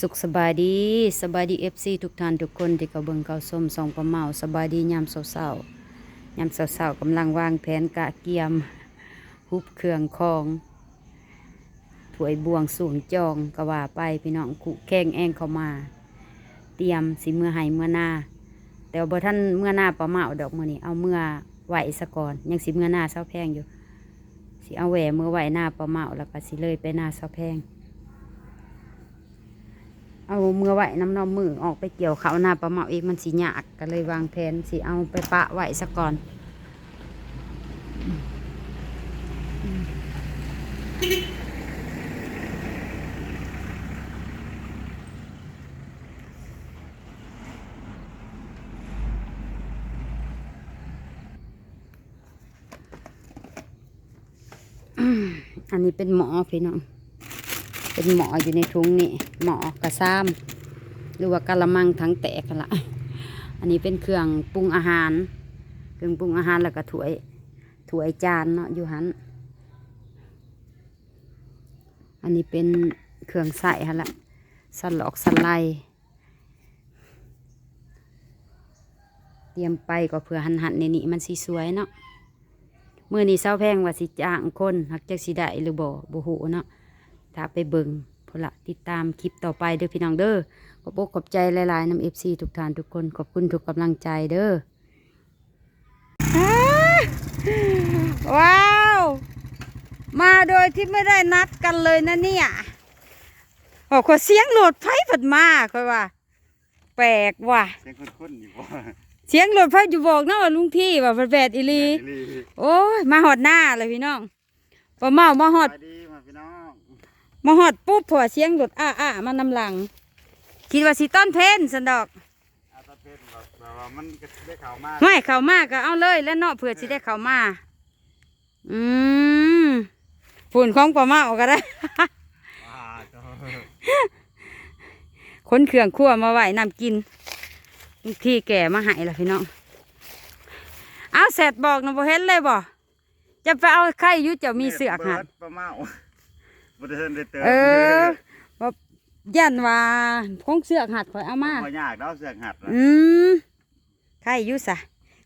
สุขสบายดีสบายดีเอฟซีทุกท่านทุกคนที่เขาเบิ่งเขาส้มสองประเมาสบายดียามเศร้าๆยามเศร้าๆกำลังวางแผนกะเกียมฮุบเครื่องคองถวยบวงสูงจองกะว่าไปพี่น้องกุแข้งแองเข้ามา เตรียมสิเมื่อให้เมื่อหน้า แต่ว่าบ่ท่านเมื่อหน้าประเมาดอกมือนี้เอาเมื่อไหวสะก่อนยังสิเมื่อหน้าเศร้าแพงอยู่สิเอาแหวเมื่อไหวหน้าประเมาแล้วก็สิเลยไปหน้าเศร้าแพง เอาเมื่อไหวน้ำนอมมือออกไปเกี่ยวเขาหน้าปลาเมาอีกมันสิยากก็เลยวางแผนสิเอาไปปะไหวซะก่อนอันนี้เป็นหมอพี่น้อง เป็นหมออยู่ในถุงนี่หมอกระซ้ำหรือว่ากะละมังทั้งแตกกันละอันนี้เป็นเครื่องปรุงอาหาร เครื่องปรุงอาหารแล้วก็ถ้วยถ้วยจานเนาะอยู่หันอันนี้เป็นเครื่องใส่ฮะละสลอกสไลเตรียมไปก็เพื่อหันหันในนี้มันสีสวยเนาะเมื่อนี้เศร้าแพงว่าสิจ้างคนหักจักสิได้หรือบ่บ่หูเนาะ ถ้าไปเบิงพนละติดตามคลิปต่อไปเด้อพี่น้องเด้อขอบอกขอบใจหลายๆน้ำเอฟซีทุกท่านทุกคนขอบคุณทุกกำลังใจเด้อว้าว มาโดยที่ไม่ได้นัดกันเลยนะเนี่ยโอ้ขอเสียงโหลดไฟผัดมาค่อยว่า แปลกว่ะ เสียงคุ้นๆอยู่บ่เสียงโหลดไฟอยู่บอกนะว่าลุงที่ว่าแปลกๆอีหลีลี โอ้ย มาหอดหน้าเลยพี่น้องปะเมามาหอด สวัสดีมาพี่น้อง มาหอดปุ๊บผัวเสียงหลุดอ้าอ้ามานำหลัง คิดว่าสิต้นเพนสันดอกอาตาเพชรบอกแบบว่ามันก็ได้ข่าวมากไม่เข้ามาก็เอาเลยแล้วเนาะเผื่อสิได้เข้ามาอืมฝุ่นของปลาเมาก็ได้ว้าจ้าคนเครื่องครั่วมาไหวนำกินที่แก่มาให้ละพี่น้องเอาแสดบอกนะบ่เห็นเลยบ่จะไปเอาไข่อยุจะมีเสือกหัดบิดปลาเมา บ่ได้เทินได้เติมเออบ่ยันว่าคงเสือกหัดข่อยเอามาบ่ยากดอกเสือกหัดน่ะอืมไข่อยุสะ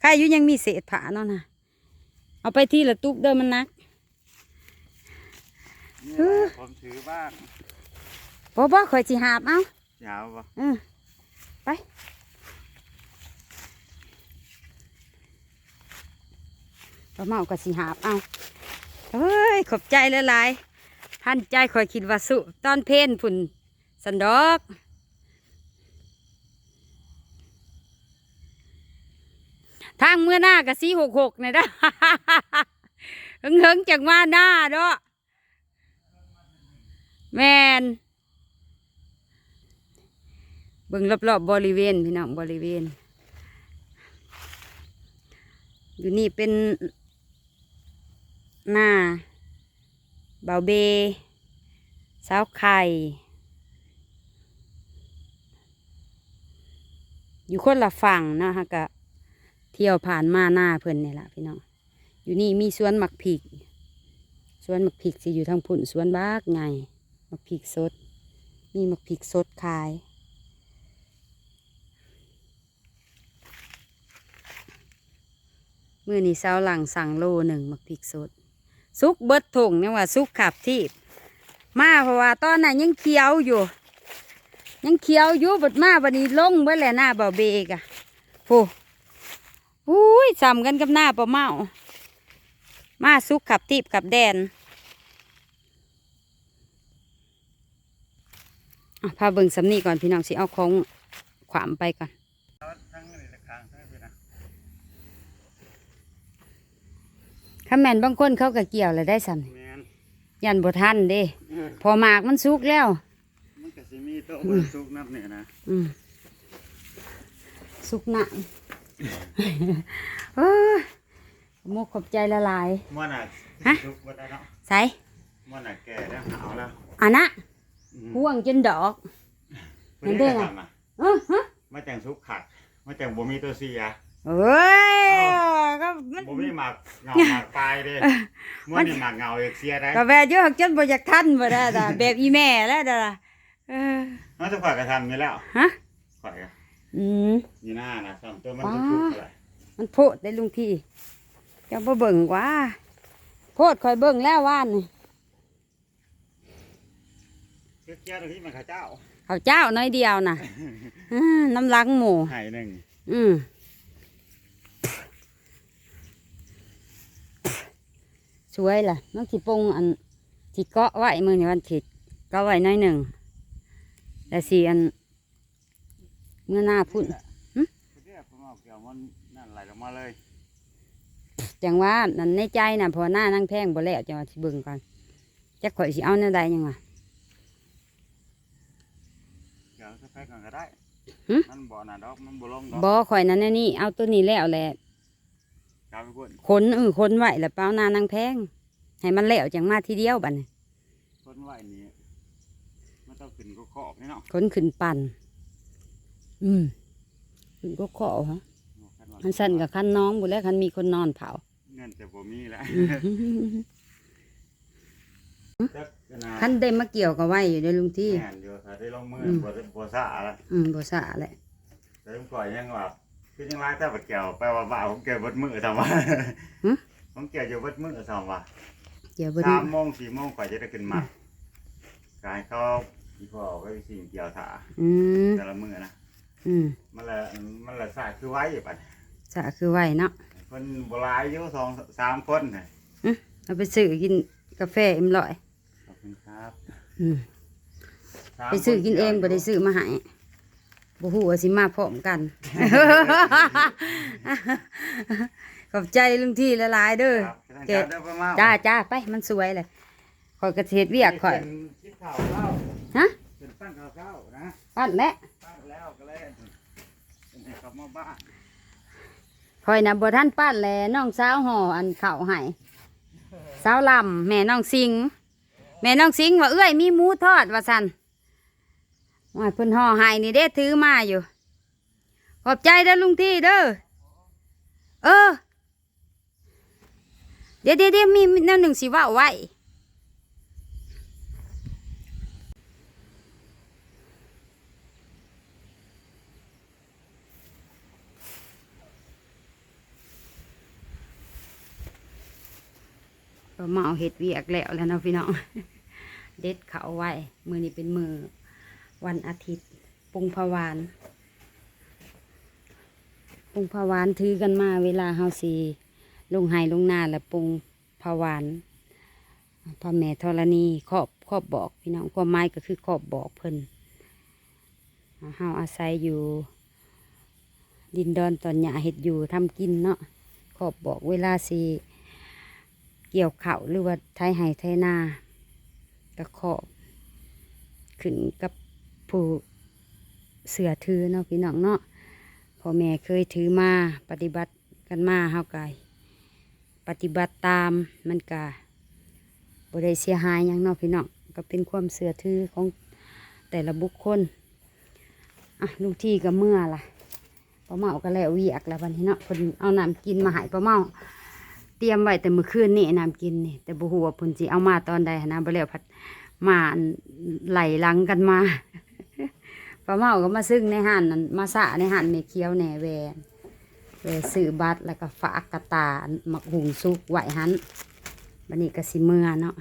ไข่อยุยังมีเศษผาเนาะนะเอาไปที่ละตุกเดิมมันนักนี่แหละผมถือบ้างบ่บ่ข่อยสิหาบเอายาวบ่เออไปป้าเมาก็สิหาบเอาเฮ้ยขอบใจหลายๆ ท่านใจข่อยคิดว่าสุตอนเพนผุ่นสันดอกทางเมื่อหน้ากับสีหกหกเนี่ยนะเฮงเฮงจากมาหน้าเนาะแมนเบิ่งรอบๆบริเวณพี่น้องบริเวณ อยู่นี่เป็นหน้า เบาเบสาวไข่ อยู่คนละฝั่งเนาะฮะกะเที่ยวผ่านมาหน้าเพิ่นนี่แหละพี่น้อง อยู่นี่มีสวนหมักผิก สวนหมักผิกสิอยู่ทางผุ่นสวนบากไงหมักผิกสด มีหมักผิกสดขายมื่อนี้เช้าหลังสั่งโลหนึ่งหมักผิกสด ซุกเบิดถงเนี่ยว่าซุกขับที่มาเพราะว่าตอนนั้นยังเคี้ยวอยู่ ยังเคี้ยวอยู่บดมาบันนี้ลงเบิดแหละหน้าเบาเบกอะโหอุ้ยซ้ำกันกับหน้าปลาเมามาซุกขับตีบขับแดนพาเบิ่งสำนีก่อนพี่น้องสิเอาของขวามไปก่อน เอาทั้งนี้ละครั้งทั้งนี้นะ ข้าแม่นบางคนเขาก็เกี่ยวแล้วได้สแม่นำยันบ่ทันเด้ เออพอหมากมันสุกแล้ว มันก็สิมีโต๊ะวันสุกนับนี่นะอืมสุกหนักเอ้ยโมกขอบใจละลายมันน่ะฮะ สุกบ่ได้เนาะใส่มันน่ะแก่แล้วเอาแล้วอันนะอืมห่วงจนดอก เพิ่นเห็นเด้ได้อทำอะเออฮะมาแต่งสุกขัดมาแต่งบ่มีตัวเสีย เอ้ยก็มัน บ่มีหมากเงาหมากปลายเด้มันนี่หมากเงาเอกเสียได้ก็แวะเยอะจนบ่อยากทันบ่ได้ด่ะ แบบอีแม่แล้วด่ะเออ น้องจะข่อยกระทำอยู่แล้วฮะ ข่อยก็อืม อยู่หน้านะสองตัวมันว้าทุกๆเลยมันโพดได้ลุงที่เจ้าบ่เบิ่งว่าโพดคอยเบิ่งแล้วว่านนี่เกี้ยวๆตรงนี้มันข้าเจ้าเขาวเจ้าน้อยเดียวน่ะอื้อน้ำลังหมูไห่หนึ่ง อืม สวยล่ะน้องสิปงอันที่เกาะไว้มือนี่วันถิดเกาะไว้หน้อยหนึ่งแต่สีอันเมื่อหน้าพุ่นหึเดี๋ยวผมเอาเกี่ยวมันนั่นไหลลงมาเลยจังว่านั่นในใจน่ะพอหน้านั่งแพงบ่แล้วจังว่าสิเบิ่งก่อนจักข่อยสิเอาแนวใดยังวะเกี่ยวสักแป๊บก่อนก็ได้หึมันบ่อน่ะดอกมันบ่ลงดอกบ่ข่อยนั้นแน่นี่เอาตัวนี้แล้วแหละกาวไปพุ่น ขนเออขนไว้แล้วเปล่าหน้านั่งแพง ให้มันแล้วจังมาทีเดียวบัดนี้คนไหวนี่มันต้องขึ้นก็ขอบนี่เนาะขนขึ้นปั่นอืมขึ้นก็ขอฮะคันสั่นกับคันน้องบุแล้วคันมีคนนอนเผาเงินแต่บ่มีแล้วคันได้มาเกี่ยวกับไว้อยู่ในลุงที่แม่นอยู่ถ้าได้ลงมืออืมบ่ได้บ่ซะละอืมบ่สะแหละแต่ผมก่อยยังว่า คือยังร้ายแต่บัดเกี่ยวแปลว่าบ่าผมเกี่ยวเบดมือทำว่าหึ ผมเกี่ยวอยู่เบดมือทำว่าเกี่ยวบ่สาดีมโมงสี่โมงก่อยจะได้ขึ้นมากายเขาอีพ่อไว้สิ่งเกี่ยวถาอืมแต่ละมือนะอืมมันละมันละสายคือไว้ปัดสะคือไว้เนาะคนโบราณอยู่สองสามคนน่ะเอาไปซื้อกินกาแฟเอ็มร้อยขอบคุณครับอืมสามไปซื้อกินเองคบ่ได้ซื้อมาให้ บ่ฮู้ว่าสิมาพร้อมกัน ขอบใจลุงที่ละลายๆเด้อครับเก็บเด้อประมาณจ้าจ้าไปมันสวยเลยข่อยกระเทศเวียกข่อยเป็นคิดข่าวเล่าฮะเป็นตั้งข่าวเล่านะปั้นแม่ตั้งแล้วก็เลยเป็นให้เขามาบ้านข่อยนะบ่ท่านปั้นแลน้องสาวห่ออันข้าวให้สาวลำแม่น้องสิง แม่น้องสิงว่าเอ้ยมีหมูทอดว่าซั่น ว่าเพิ่นห่อให้นี่เด้ถือมาอยู่ ขอบใจเด้อลุงที่เด้อ เออ เดี๋ยวเดี๋ยวเดี๋ยวมีแนวหนึ่งสิว่าไว้ก็มาเอาเห็ดเวียกแล้วแล้วนะพี่น้อง เด็ดเขาไว้ มือนี้เป็นมือ วันอาทิตย์ปุงพวานปุงพวานถือกันมาเวลาเฮาสีลงไห้ลงนาและปุงพวานพระแม่ธรณีครอบครอบบอกพี่น้องความหมายก็คือครอบบอกเพิ่นเฮาอาศัยอยู่ ดินดอนตอนหยาเห็ดอยู่ทำกินเนาะครอบบอกเวลาสีเกี่ยวเขาวหรือว่าไทยไห้ไทยนาก็ขอบขึ้นกับ ผู้เสือถือเนาะพี่น้องเนาะพ่อแม่เคยถือมาปฏิบัติกันมาเฮากายปฏิบัติตามมันกะบ่ได้เสียหายยังเนาะพี่น้องก็เป็นความเสือถือของแต่ละบุคคลอะลุงที่ก็เมื่อล่ะป้าเมาก็แล้วเวียกแล้ววันนี้เนาะเพิ่นเอาน้ำกินมาให้ป้าเมาเตรียมไว้แต่เมื่อคืนนี่น้ำกินนี่แต่บ่ฮู้ว่าเพิ่นสิเอามาตอนใดนะบ่แล้วพัดมาไหลหลังกันมา ป้าเมาก็มาซึ่งในห้านนั้นมาสะในห้านเมเคียวแหน่แวนแวซื้อบัตรแล้วก็ฝากกระตาหมักหุงสุกไหวหันบัดนี้ก็สิเมื่อเนาะ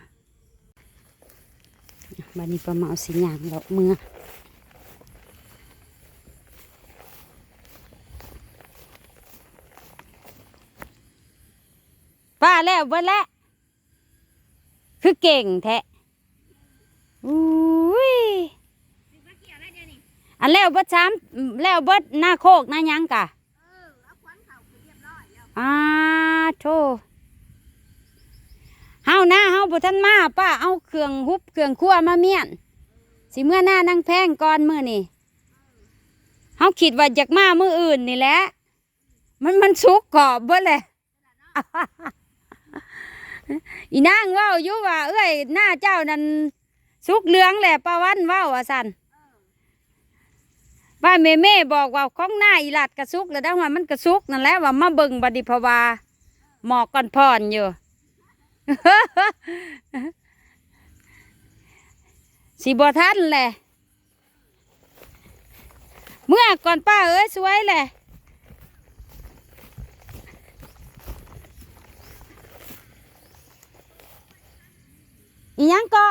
บัดนี้ป้าเมาสิย่างดอกเมื่อป้าแล้วเบิดแล้วคือเก่งแท้อุ้ย อันแล้วเบิดซ้ำแล้วเบิดหน้าโคกหน้าหยังกะอ่าโธ่เฮาหน้าเฮาบุทันมาป้าเอาเครื่องฮุบเครื่องครัวมาเมียนสิเมื่อหน้านั่งแพงก่อนมือนี่เฮาคิดว่าอยากมามืออื่นนี่แหละ มันมันสุกกรอบเบิดเลยอีนางเว้าอยู่ว่า เอ้ยหน้าเจ้านั่นสุกเหลืองแหละป้าวันเว้าว่าสัน ว่าแม่แม่บอกว่าข้องหน้าอีหลัดกระซุกแล้วได้ว่ามันกระซุกนั่นแหละว่ามาเบิ่งบดนีพราวาหมอกก่อนพอนอยู่สีบทันแหละ เมื่อก่อนป้าเอ้ยสวยแหละอีหยังก็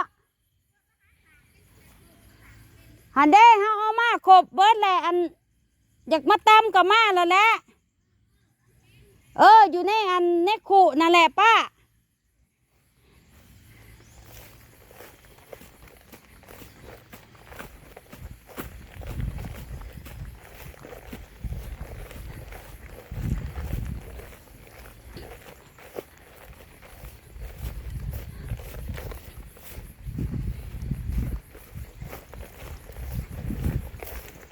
หันเด้เฮาเอามาขบเบิดแหละอัน อยากมาตำก็มาแล้วแหละเอออยู่ในอันในคูนั่นแหละป้า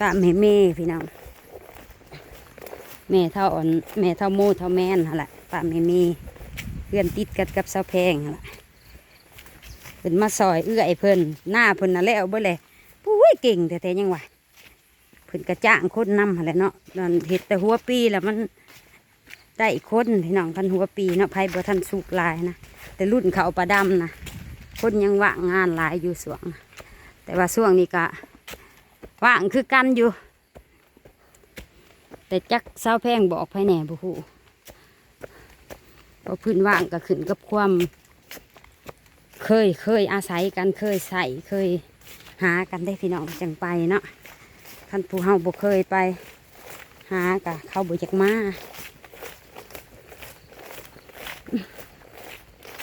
ตามแม่แม่พี่น้องแม่เท่าอ่อนแม่เท่าโมเท่าแม่นั่นแหละตามแม่แม่เพื่อนติดกันกับสาวแพงหั่นแหละเพิ่นมาซอยเอื้อยเพิ่นหน้าเพิ่นน่ะแล้วเบ่เลยปุ้ยเก่งแต่แต่ยังว่าเพิ่นกระจ้างคนนำหั่นแหละเนาะตอนเฮ็ดแต่หัวปีแล้วมันได้คนพี่น้องคันหัวปีเนาะไผบ่ทันสุกลายนะแต่รุ่นเขาประดำนะคนยังว่างงานหลายอยู่สวง แต่ว่าช่วงนี้ก็ ว่างคือกันอยู่ แต่จักเศร้าแพงบอกภายแน่บุหูเพราะพื้นว่างก็ขึ้นกับความ เคยเคยอาศัยกันเคยใส่เคยหากันได้พี่น้องจังไปเนาะท่านผู้เฮาบ่เคยไป หากะเขาบ่อยากมา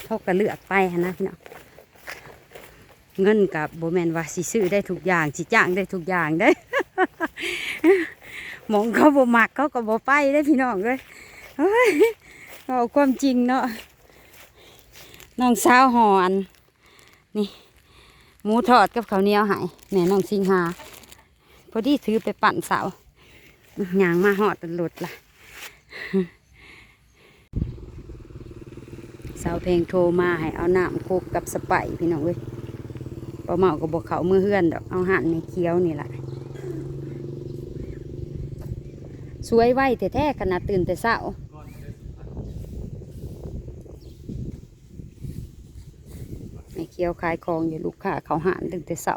เขาก็เลือกไปนะพี่น้อง เงินกับโบแมนว่าสิซื้อได้ทุกอย่างสิจ้างได้ทุกอย่างได้หมองเขาบ่มักเขาก็บ่ไปได้พี่น้องเลยเอาความจริงเนาะน้องสาวหอนนี่หมูทอดกับข้าวเหนียวหายแม่น้องสิงหาพอดีถือไปปั่นเสาหยางมาหอดตลดล่ะสาวเพลงโทรมาให้เอาน้ำโคกกับสไปพี่น้องเว้ย ปลาเมาก็บอกเขามือเฮือนดอกเอาหันในเคี้ยวนี่แหละสวยไวแต่แท้ขนาดตื่นแต่เช้าในเคี้ยวขายของอยู่ลูกค้าเขาหันตื่นแต่เช้า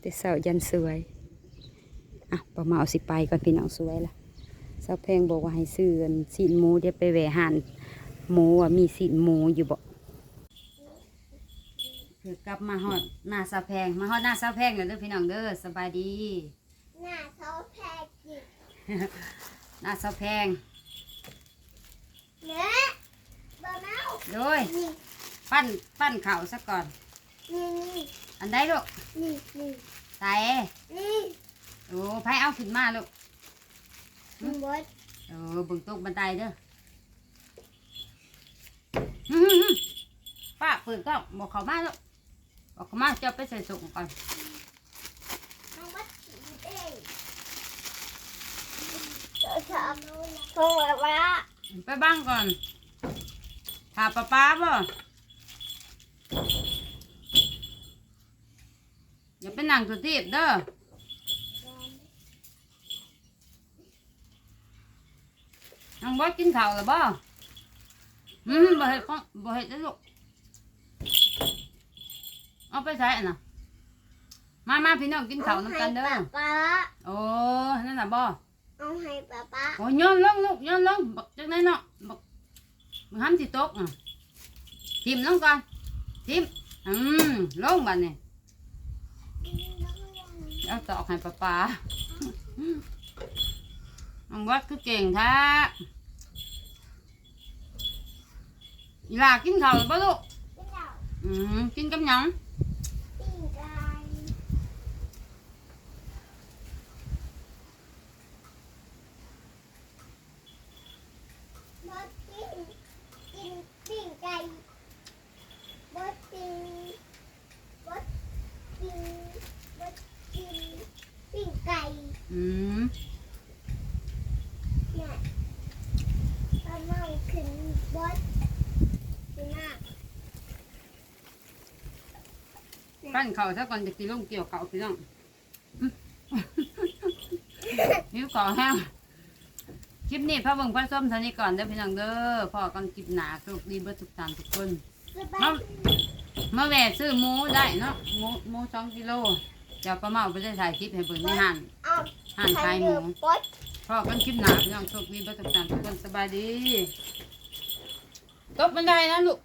แต่เช้ายันสวยอะปลาเมาสิไปก่อนพี่น้องสวยละสาวแพงบอกว่าให้ซื้อนสีนหมูเดี๋ยวไปแหวหันหมูอะมีสีนหมูอยู่บ่ กลับมาฮอดหน้าสาวแพง มาฮอดหน้าสาวแพงเลยเด้อพี่น้องเด้อสบายดี หน้าเขาแพกินหน้าสาวแพงเนื้อเบาเมาโดยนี่ปั้นปั้นเข่าวซะก่อน นี่นี่อันใดลูกนี่นี่ใส่นี่โอ้ไผเอาขึ้นมาลูกมันบดโอ้เบึงตกบันไดเด้อหึหึหึป้าเปิดก็บอกเขามาลูก บอกเขามาจะไปใส่ถุงก่อนมันบดสีเด้งเจ้าชอบโทรมาไปบ้างก่อนถาป้าป้าบ่อย่าไปนั่งตัวทีบเด้อน้องบอสกินข้าวหรือบ่อืมบ่เห็ดบ่เห็ดได้ลูก เอาไปใส่อันน่ะ มามาพี่น้องกินข้าวน้ำกันเด้อ ป้าโอ้ นั่นน่ะบ่เอาให้ป้าป้าโอ้ย้อนลงลูกย้อนลงบักจังไหนเนาะบักบักห้ำสิตกอะทิมลงก่อนทิมอืมลงบัดนี้เอาตอกให้ป้าป้าน้องบอสคือเก่งแท้อีหลากินข้าวหรือบ่ลูกพี่ดาวอืมกินกับหยังปิ้งไก่บดกินกินปิ้งไก่บดกินบดกินบดกินปิ้งไก่ อืม เนี่ยกำลังขึ้นบดขึ้นมา ปั้นข้าวซะก่อนจะกินลงเกี่ยวข้าวพี่น้องอื้อหิวก่อแห้งคลิปนี้พระเบิ่งพระส้มเท่านี้ก่อนเด้อพี่น้องเด้อพอกันคลิปหนาสุขดีเบิดทุกท่านทุกคนสบายมามาแหวะซื้อหมูได้เนาะหมูหมูสองกิโลเจ้าป้าเมาไปได้ถ่ายคลิปให้เบิ่งในห้านเอาห้านใครขายหเดืมูอป๊อดพ่อกันคลิปหนาพี่น้องโชคดีประสบการณ์ทุกคนสบายดีตบบันไดนะลูก